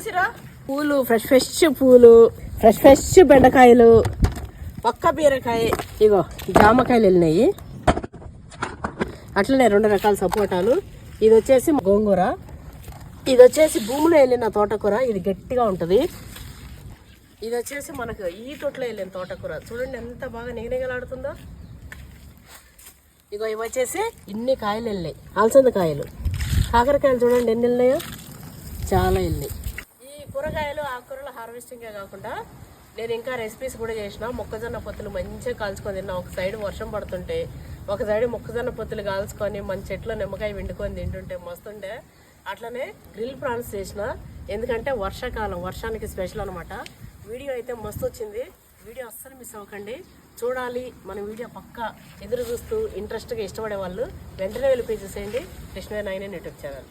చూసిరా? పూలు fresh fresh పూలు ఫ్రెష్ ఫ్రెష్ బెండకాయలు. ఒక్క బీరకాయ ఇగో జామకాయలు వెళ్ళినాయి. అట్లనే రెండు రకాల సపోటాలు. ఇది వచ్చేసి గోంగూర. ఇది వచ్చేసి భూమిలో వెళ్ళిన తోటకూర. ఇది గట్టిగా ఉంటుంది. ఇది వచ్చేసి మనకు ఈ తోటలో వెళ్ళిన తోటకూర. చూడండి ఎంత బాగా నిగనిగలాడుతుందో ఇగో ఇవి వచ్చేసి ఇన్ని కాయలు వెళ్ళినాయి. అలసంద కాయలు. కాకరకాయలు చూడండి ఎన్ని వెళ్ళినాయో. చాలా వెళ్ళినాయి. కూరగాయలు ఆకుకూరలు హార్వెస్టింగే కాకుండా నేను ఇంకా రెసిపీస్ కూడా చేసిన. మొక్కజొన్న పొత్తులు మంచిగా కాల్చుకొని తిన్నా. ఒక సైడ్ వర్షం పడుతుంటే ఒక సైడ్ మొక్కజొన్న పొత్తులు కాల్చుకొని మన చెట్లో నిమ్మకాయ వండుకొని తింటుంటే మస్తుండే. అట్లనే గ్రిల్ ప్రాన్స్ చేసిన. ఎందుకంటే వర్షాకాలం వర్షానికి స్పెషల్ అనమాట వీడియో అయితే మస్తు వచ్చింది. వీడియో అస్సలు మిస్ అవ్వకండి. చూడాలి మన వీడియో పక్క ఎదురు చూస్తూ ఇంట్రెస్ట్గా ఇష్టపడే వాళ్ళు వెంటనే వెళ్ళి పే చేసేయండి. Krishna nine YouTube channel.